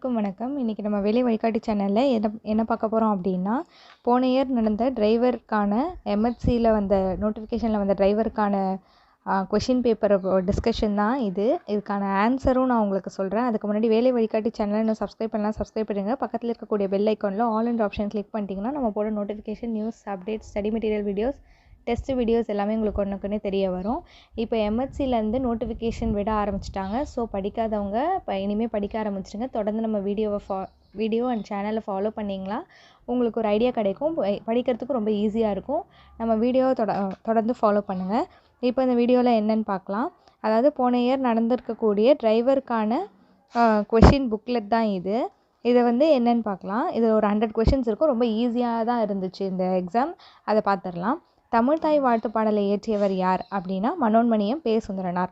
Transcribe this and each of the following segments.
எல்லாருக்கும் வணக்கம். இன்றைக்கி நம்ம வேலை வழிகாட்டி சேனலில் என்ன என்ன பார்க்க போகிறோம் அப்படின்னா போன இயர் நடந்த டிரைவருக்கான எம்எஸ்சியில் வந்த நோட்டிஃபிகேஷனில் வந்த டிரைவருக்கான கொஷின் பேப்பர் டிஸ்கஷன் தான் இது. இதுக்கான ஆன்சரும் நான் உங்களுக்கு சொல்கிறேன் அதுக்கு முன்னாடி வேலை வழிகாட்டி சேனலை இன்னும் சப்ஸ்கிரைப் பண்ணலாம். சப்ஸ்கிரைப் பண்ணுங்க பக்கத்தில் இருக்கக்கூடிய பெல் ஐக்கானில் ஆல் அண்ட் ஆப்ஷன் கிளிக் பண்ணிட்டீங்கன்னா நம்ம போட notification news update study material videos test videos எல்லாமே உங்களுக்கு ஒன்றுக்குன்னே தெரிய வரும். இப்போ எம்எஸ்சிலேருந்து நோட்டிஃபிகேஷன் விட ஆரம்பிச்சிட்டாங்க. ஸோ படிக்காதவங்க இப்போ இனிமேல் படிக்க ஆரம்பிச்சிருங்க தொடர்ந்து நம்ம வீடியோவை ஃபா வீடியோ அண்ட் சேனலை ஃபாலோ பண்ணிங்களா உங்களுக்கு ஒரு ஐடியா கிடைக்கும். படிக்கிறதுக்கும் படிக்கிறதுக்கு ரொம்ப ஈஸியாக இருக்கும். நம்ம வீடியோவை தொட தொடர்ந்து ஃபாலோ பண்ணுங்கள் இப்போ இந்த வீடியோவில் என்னென்னு பார்க்கலாம். அதாவது போன இயர் நடந்திருக்கக்கூடிய டிரைவருக்கான கொஷின் புக்லெட் தான் இது. இதை வந்து என்னென்னு பார்க்கலாம். இது ஒரு ஹண்ட்ரட் கொஷின்ஸ் இருக்கும். ரொம்ப ஈஸியாக தான் இருந்துச்சு இந்த எக்ஸாம் அதை பார்த்துடலாம். தமிழ் தாய் வாழ்த்து பாடலை இயற்றியவர் யார் அப்படின்னா மனோன்மணியம் பே சுந்தரனார்.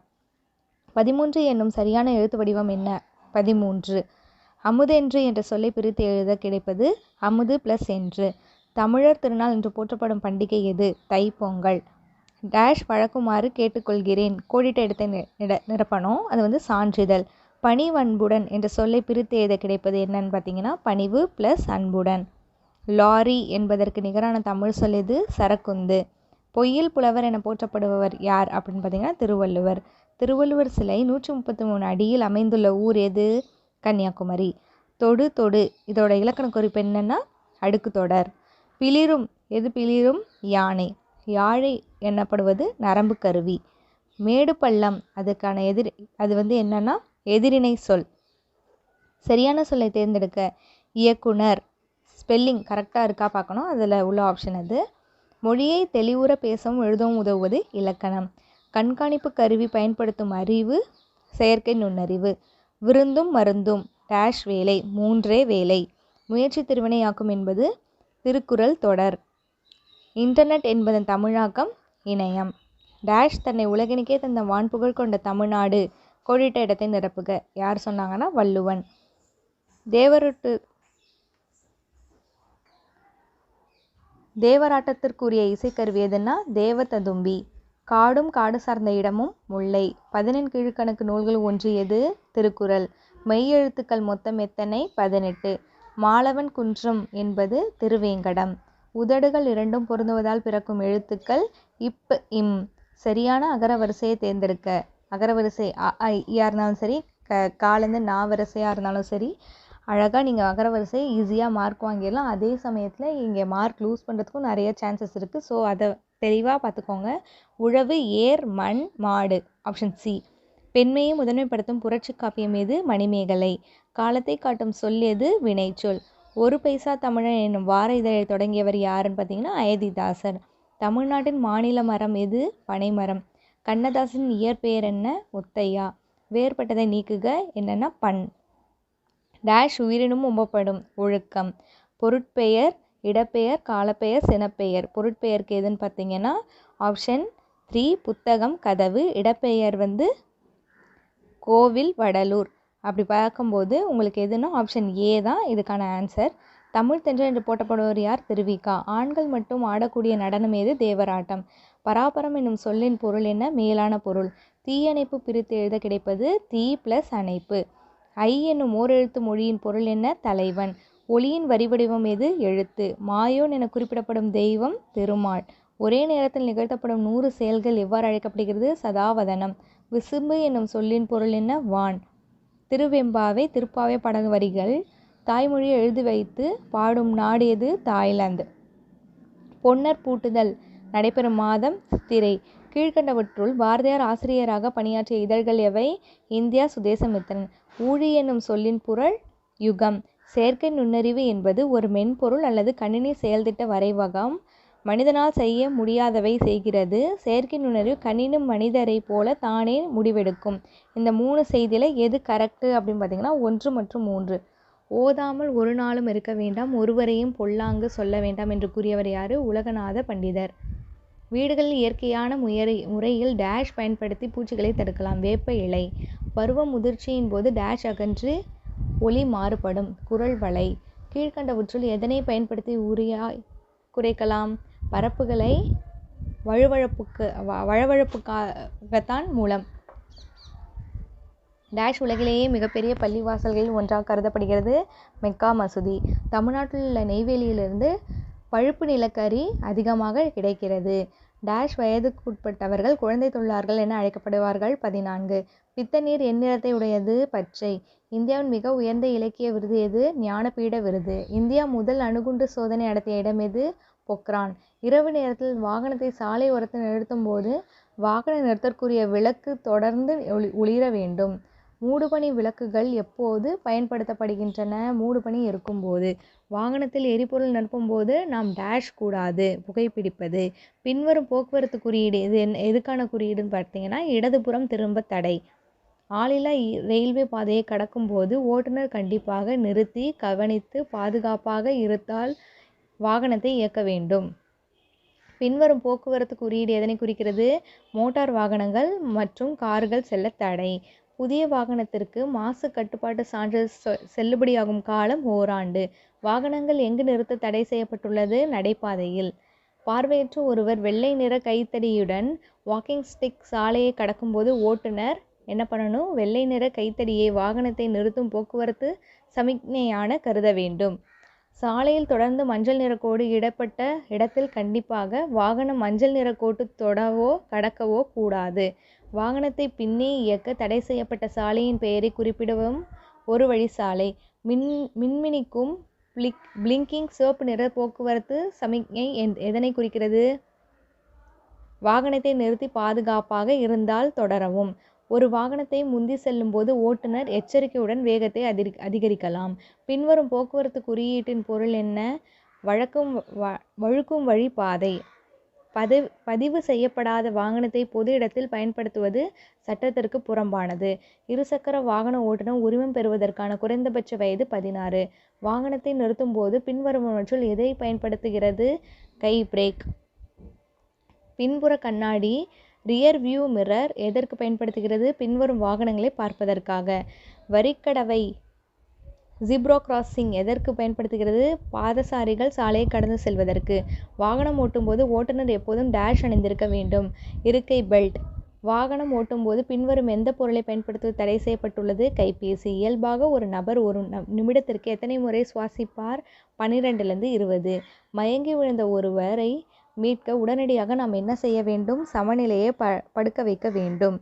பதிமூன்று என்னும் சரியான எழுத்து வடிவம் என்ன? பதிமூன்று. அமுதென்று என்ற சொல்லை பிரித்து எழுத கிடைப்பது அமுது ப்ளஸ் என்று. தமிழர் திருநாள் என்று போற்றப்படும் பண்டிகை எது? தைப்பொங்கல். டேஷ் வழக்குமாறு கேட்டுக்கொள்கிறேன். கோடிட்ட இடத்தை நி- நிட- நிரப்பணும் அது வந்து சான்றிதழ். பணிவன்புடன் என்ற சொல்லை பிரித்து எழுத கிடைப்பது என்னன்னு பார்த்தீங்கன்னா பணிவு ப்ளஸ் அன்புடன். லாரி என்பதற்கு நிகரான தமிழ் சொல் எது? சரக்குந்து. பொய்யில் புலவர் என போற்றப்படுபவர் யார் அப்படின்னு பார்த்தீங்கன்னா திருவள்ளுவர். திருவள்ளுவர் சிலை நூற்றி முப்பத்தி மூணு அடியில் அமைந்துள்ள ஊர் எது? கன்னியாகுமரி. தொடு தொடு. இதோட இலக்கண குறிப்பு என்னென்னா அடுக்கு தொடர். பிளிரும். எது பிளிரும்? யானை. யாழை எனப்படுவது நரம்பு கருவி. மேடு பள்ளம். அதுக்கான எதிர் அது வந்து என்னன்னா எதிரினை சொல். சரியான சொல்லை தேர்ந்தெடுக்க இயக்குனர். ஸ்பெல்லிங் கரெக்டாக இருக்கா பார்க்கணும். அதில் உள்ள ஆப்ஷன் அது. மொழியை தெளிவுற பேசவும் எழுதவும் உதவுவது இலக்கணம். கண்காணிப்பு கருவி பயன்படுத்தும் அறிவு செயற்கை நுண்ணறிவு. விருந்தும் மருந்தும். டேஷ் வேலை மூன்றே வேலை. முயற்சி திருவினையாக்கும் என்பது திருக்குறள் தொடர். இன்டர்நெட் என்பதன் தமிழாக்கம் இணையம். டேஷ் தன்னை உலகினுக்கே தந்த வான்புகழ் கொண்ட தமிழ்நாடு. கோடிட்ட இடத்தை நிரப்புக. யார் சொன்னாங்கன்னா வள்ளுவன். தேவரொட்டு தேவராட்டத்திற்குரிய இசைக்கருவி எதுன்னா தேவததும்பி. காடும் காடு சார்ந்த இடமும் முல்லை. பதினெண் கீழ்கணக்கு நூல்கள் ஒன்று எது? திருக்குறள். மெய்யெழுத்துக்கள் மொத்தம் எத்தனை? பதினெட்டு. மாலவன் குன்றம் என்பது திருவேங்கடம். உதடுகள் இரண்டும் பொருந்துவதால் பிறக்கும் எழுத்துக்கள் இப் இம். சரியான அகரவரிசையை தேர்ந்தெடுக்க. அகரவரிசை அ இருந்தாலும் சரி க காலேருந்து நா வரிசையாக இருந்தாலும் சரி அழகாக நீங்கள் அகரவரிசை ஈஸியாக மார்க் வாங்கிடலாம். அதே சமயத்தில் இங்கே மார்க் லூஸ் பண்ணுறதுக்கும் நிறைய சான்சஸ் இருக்குது ஸோ அதை தெளிவாக பார்த்துக்கோங்க. உழவு ஏர் மண் மாடு ஆப்ஷன் சி பெண்மையை முதன்மைப்படுத்தும் புரட்சி காப்பியம் எது? மணிமேகலை. காலத்தை காட்டும் சொல் எது? வினைச்சொல். ஒரு பைசா தமிழன் என்னும் வார இதழை தொடங்கியவர் யாருன்னு பார்த்தீங்கன்னா அயதிதாசர் தமிழ்நாட்டின் மாநில மரம் எது? பனைமரம். கண்ணதாசன் இயற்பெயர் என்ன? முத்தையா. வேறுபட்டதை நீக்குக. என்னென்னா பண். டேஷ் உயிரினும் உம்பப்படும். ஒழுக்கம். பொருட்பெயர் இடப்பெயர் காலப்பெயர் சினப்பெயர். பொருட்பெயருக்கு எதுன்னு பார்த்தீங்கன்னா ஆப்ஷன் த்ரீ புத்தகம் கதவு இடப்பெயர் வந்து கோவில் வடலூர். அப்படி பார்க்கும்போது உங்களுக்கு எதுனா ஆப்ஷன் ஏ தான் இதுக்கான ஆன்சர் தமிழ் தென்றல் என்று போட்டப்படுவர் யார்? திருவிக்கா ஆண்கள் மட்டும் ஆடக்கூடிய நடனம் ஏது தேவராட்டம். பராபரம் என்னும் சொல்லின் பொருள் என்ன? மேலான பொருள். தீயணைப்பு பிரித்து எழுத கிடைப்பது தீ ப்ளஸ் அணைப்பு. ஐ என்னும் ஓரெழுத்து மொழியின் பொருள் என்ன? தலைவன். ஒளியின் வரிவடிவம் எது? எழுத்து. மாயோன் என குறிப்பிடப்படும் தெய்வம் திருமால். ஒரே நேரத்தில் நிகழ்த்தப்படும் நூறு செயல்கள் எவ்வாறு அழைக்கப்படுகிறது? சதாவதனம். விசும்பு என்னும் சொல்லின் பொருள் என்ன? வான். திருவெம்பாவை திருப்பாவை படகு வரிகள். தாய்மொழியை எழுதி வைத்து பாடும் நாடு எது? தாய்லாந்து. பொன்னர் பூட்டுதல். நடைபெறும் மாதம் சித்திரை கீழ்கண்டவற்றுள் பாரதியார் ஆசிரியராக பணியாற்றிய இதழ்கள் எவை? இந்தியா சுதேசமித்திரன் ஊழி என்னும் சொல்லின் பொருள் யுகம். செயற்கை நுண்ணறிவு என்பது ஒரு மென்பொருள் அல்லது கணினி செயல்திட்ட வரைவகம். மனிதனால் செய்ய முடியாதவை செய்கிறது. செயற்கை நுண்ணறிவு கணினி மனிதரை போல தானே முடிவெடுக்கும். இந்த மூணு செய்தியில் எது கரெக்டு அப்படின்னு பார்த்தீங்கன்னா ஒன்று மற்றும் மூன்று. ஓதாமல் ஒரு நாளும் இருக்க வேண்டாம். ஒருவரையும் பொல்லாங்கு சொல்ல வேண்டாம் என்று கூறியவர் யார்? உலகநாத பண்டிதர். வீடுகளில் இயற்கையான முயறை முறையில் டேஷ் பயன்படுத்தி பூச்சிகளை தடுக்கலாம். வேப்ப இலை. பருவ முதிர்ச்சியின் போது டேஷ் அகன்று ஒளி மாறுபடும். குரல் வலை கீழ்கண்டவற்றுள் எதனை பயன்படுத்தி உரியாய் குறைக்கலாம்? பரப்புகளை வழுவழப்புக்கு வ- வழவழப்புக்காகத்தான் மூலம். டேஷ் உலகிலேயே மிகப்பெரிய பள்ளிவாசல்களில் ஒன்றாக கருதப்படுகிறது மெக்கா மசூதி. தமிழ்நாட்டில் உள்ள நெய்வேலியிலிருந்து பழுப்பு நிலக்கரி அதிகமாக கிடைக்கிறது. டேஷ் வயதுக்குட்பட்டவர்கள் குழந்தை தொழிலாளர்கள் என அழைக்கப்படுவார்கள். பதினான்கு. பித்த நீர் எந்நிறத்தை உடையது பச்சை. இந்தியாவின் மிக உயர்ந்த இலக்கிய விருது எது? ஞானபீட விருது. இந்தியா முதல் அணுகுண்டு சோதனை நடத்திய இடம் எது? பொக்ரான். இரவு நேரத்தில் வாகனத்தை சாலை ஓரத்தில் நிறுத்தும் போது வாகன நிறுத்தற்குரிய விளக்கு தொடர்ந்து ஒளி ஒளிர வேண்டும். மூடுபனி விளக்குகள் எப்போது பயன்படுத்தப்படுகின்றன? மூடுபனி இருக்கும்போது. வாகனத்தில் எரிபொருள் நிரப்பும்போது நாம் டேஷ் கூடாது புகைப்பிடிப்பது. பின்வரும் போக்குவரத்து குறியீடு இது என்ன எதுக்கான குறியீடுன்னு பார்த்தீங்கன்னா இடதுபுறம் திரும்ப தடை. ஆளில்லா இ- ரயில்வே பாதையை கடக்கும்போது ஓட்டுநர் கண்டிப்பாக நிறுத்தி கவனித்து பாதுகாப்பாக இருந்தால் வாகனத்தை இயக்க வேண்டும். பின்வரும் போக்குவரத்து குறியீடு எதனை குறிக்கிறது? மோட்டார் வாகனங்கள் மற்றும் கார்கள் செல்ல தடை. புதிய வாகனத்திற்கு மாசு கட்டுப்பாட்டு சான்றிதழ் செல்லுபடியாகும் காலம் ஓராண்டு. வாகனங்கள் எங்கு நிறுத்த தடை செய்யப்பட்டுள்ளது? நடைபாதையில். பார்வையற்ற ஒருவர் வெள்ளை நிற கைத்தடியுடன் வாக்கிங் ஸ்டிக் சாலையை கடக்கும்போது ஓட்டுநர் என்ன பண்ணணும்? வெள்ளை நிற கைத்தடியை வாகனத்தை நிறுத்தும் போக்குவரத்து சமிக்ஞையான கருத வேண்டும். சாலையில் தொடர்ந்து மஞ்சள் நிற கோடு இடப்பட்ட இடத்தில் கண்டிப்பாக வாகனம் மஞ்சள் நிற கோட்டு தொடவோ கடக்கவோ கூடாது. வாகனத்தை பின்னே இயக்க தடை செய்யப்பட்ட சாலையின் பெயரை குறிப்பிடவும் ஒரு வழி சாலை. மின் மின்மினிக்கும் பிளிக் பிளிங்கிங் சிவப்பு நிற போக்குவரத்து சமிக்ஞை எதனை குறிக்கிறது? வாகனத்தை நிறுத்தி பாதுகாப்பாக இருந்தால் தொடரவும். ஒரு வாகனத்தை முந்தி செல்லும்போது ஓட்டுநர் எச்சரிக்கையுடன் வேகத்தை அதிரி அதிகரிக்கலாம். பின்வரும் போக்குவரத்து குறியீட்டின் பொருள் என்ன? வழக்கும் வ- வழுக்கும் வழி பாதை. பதிவு பதிவு செய்யப்படாத வாகனத்தை பொது இடத்தில் பயன்படுத்துவது சட்டத்திற்கு புறம்பானது. இருசக்கர வாகன ஓட்டுநர் உரிமம் பெறுவதற்கான குறைந்தபட்ச வயது பதினாறு. வாகனத்தை நிறுத்தும்போது பின்வருவனற்றுள் எதை பயன்படுத்துகிறது? கை பிரேக். பின்புற கண்ணாடி ரியர் வியூ மிரர் எதற்கு பயன்படுத்துகிறது? பின்வரும் வாகனங்களை பார்ப்பதற்காக. வரிக்கடவை. ஜிப்ரா கிராசிங் எதற்கு பயன்படுத்துகிறது? பாதசாரிகள் சாலையை கடந்து செல்வதற்கு. வாகனம் ஓட்டும்போது ஓட்டுநர் எப்போதும் டேஷ் அணிந்திருக்க வேண்டும். இருக்கை பெல்ட் வாகனம் ஓட்டும்போது பின்வரும் எந்த பொருளை பயன்படுத்துவது தடை செய்யப்பட்டுள்ளது? கைபேசி. இயல்பாக ஒரு நபர் ஒரு நிமிடத்திற்கு எத்தனை முறை சுவாசிப்பார்? பன்னிரெண்டுலேருந்து இருபது. மயங்கி விழுந்த ஒருவரை மீட்க உடனடியாக நாம் என்ன செய்ய வேண்டும்? சமநிலையை ப படுக்க வைக்க வேண்டும்.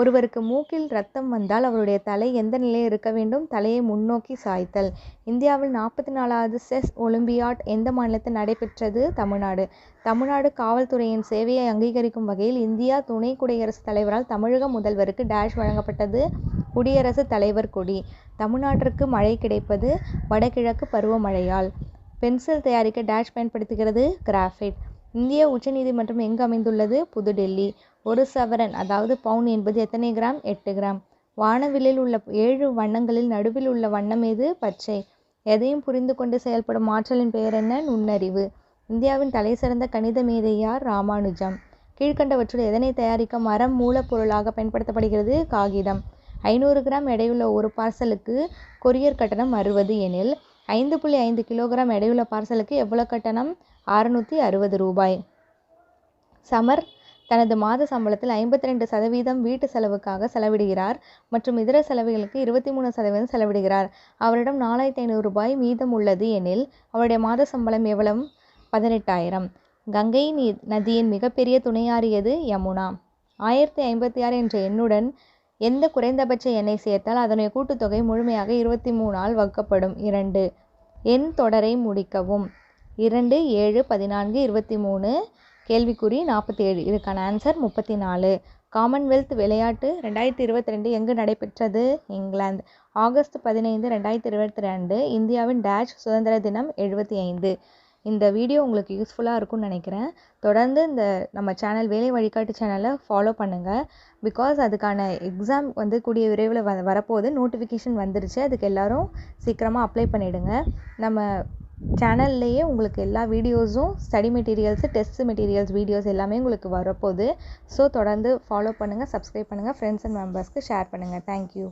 ஒருவருக்கு மூக்கில் ரத்தம் வந்தால் அவருடைய தலை எந்த நிலையில் இருக்க வேண்டும்? தலையை முன்னோக்கி சாய்த்தல். இந்தியாவில் நாற்பத்தி நாலாவது செஸ் ஒலிம்பியாட் எந்த மாநிலத்தில் நடைபெற்றது? தமிழ்நாடு. தமிழ்நாடு காவல்துறையின் சேவையை அங்கீகரிக்கும் வகையில் இந்தியா துணை குடியரசுத் தலைவரால் தமிழக முதல்வருக்கு டேஷ் வழங்கப்பட்டது. குடியரசுத் தலைவர் கொடி. தமிழ்நாட்டிற்கு மழை கிடைப்பது வடகிழக்கு பருவமழையால். பென்சில் தயாரிக்க டேஷ் பயன்படுத்துகிறது கிராஃபைட். இந்திய உச்சநீதிமன்றம் எங்கு அமைந்துள்ளது? புதுடெல்லி. ஒரு சவரன் அதாவது பவுன் என்பது எத்தனை கிராம்? எட்டு கிராம். வானவிலில் உள்ள ஏழு வண்ணங்களில் நடுவில் உள்ள வண்ணம் எது? பச்சை. எதையும் புரிந்து கொண்டு செயல்படும் ஆற்றலின் பெயர் என்ன? நுண்ணறிவு. இந்தியாவின் தலைசிறந்த கணித மேதையார் ராமானுஜம். கீழ்க்கண்டவற்றுள் எதனை தயாரிக்க மரம் மூலப்பொருளாக பயன்படுத்தப்படுகிறது? காகிதம். ஐநூறு கிராம் எடையுள்ள ஒரு பார்சலுக்கு கொரியர் கட்டணம் அறுபது எனில் ஐந்து புள்ளி ஐந்து கிலோகிராம் எடையுள்ள பார்சலுக்கு எவ்வளவு கட்டணம்? அறுநூற்றி அறுபது ரூபாய். சமர் தனது மாத சம்பளத்தில் ஐம்பத்தி ரெண்டு சதவீதம் வீட்டு செலவுக்காக செலவிடுகிறார் மற்றும் இதர செலவுகளுக்கு இருபத்தி மூணு சதவீதம் செலவிடுகிறார். அவரிடம் நாலாயிரத்தி ஐநூறு ரூபாய் மீதம் உள்ளது எனில் அவருடைய மாத சம்பளம் எவ்வளவு? பதினெட்டாயிரம். கங்கை நதியின் மிகப்பெரிய துணையாறியது யமுனா. ஆயிரத்தி ஐம்பத்தி ஆறு என்ற எண்ணுடன் எந்த குறைந்தபட்ச எண்ணை சேர்த்தால் அதனுடைய கூட்டுத்தொகை முழுமையாக இருபத்தி மூணால் வகுக்கப்படும். இரண்டு. எண் தொடரை முடிக்கவும். இரண்டு ஏழு பதினான்கு இருபத்தி மூணு கேள்விக்குறி நாற்பத்தி ஏழு இதுக்கான ஆன்சர் முப்பத்தி நாலு. காமன்வெல்த் விளையாட்டு ரெண்டாயிரத்தி இருபத்தி ரெண்டு எங்கு நடைபெற்றது? இங்கிலாந்து. ஆகஸ்ட் பதினைந்து ரெண்டாயிரத்தி இருபத்தி ரெண்டு இந்தியாவின் டேஷ் சுதந்திர தினம் எழுபத்தி ஐந்து. இந்த வீடியோ உங்களுக்கு யூஸ்ஃபுல்லாக இருக்கும்னு நினைக்கிறேன். தொடர்ந்து இந்த நம்ம சேனல் வேலை வழிகாட்டு சேனலை ஃபாலோ பண்ணுங்கள் பிகாஸ் அதுக்கான எக்ஸாம் வந்து கூடிய விரைவில் வ வரப்போகுது. நோட்டிஃபிகேஷன் வந்துருச்சு. அதுக்கு எல்லாரும் சீக்கிரமாக அப்ளை பண்ணிவிடுங்க நம்ம சேனல்லையே உங்களுக்கு எல்லா வீடியோஸும் study materials test materials videos எல்லாமே உங்களுக்கு வரப்போகுது. ஸோ தொடர்ந்து ஃபாலோ பண்ணுங்கள் சப்ஸ்கிரைப் பண்ணுங்கள் ஃப்ரெண்ட்ஸ் அண்ட் மெம்பர்ஸ்க்கு ஷேர் பண்ணுங்கள் தேங்க்யூ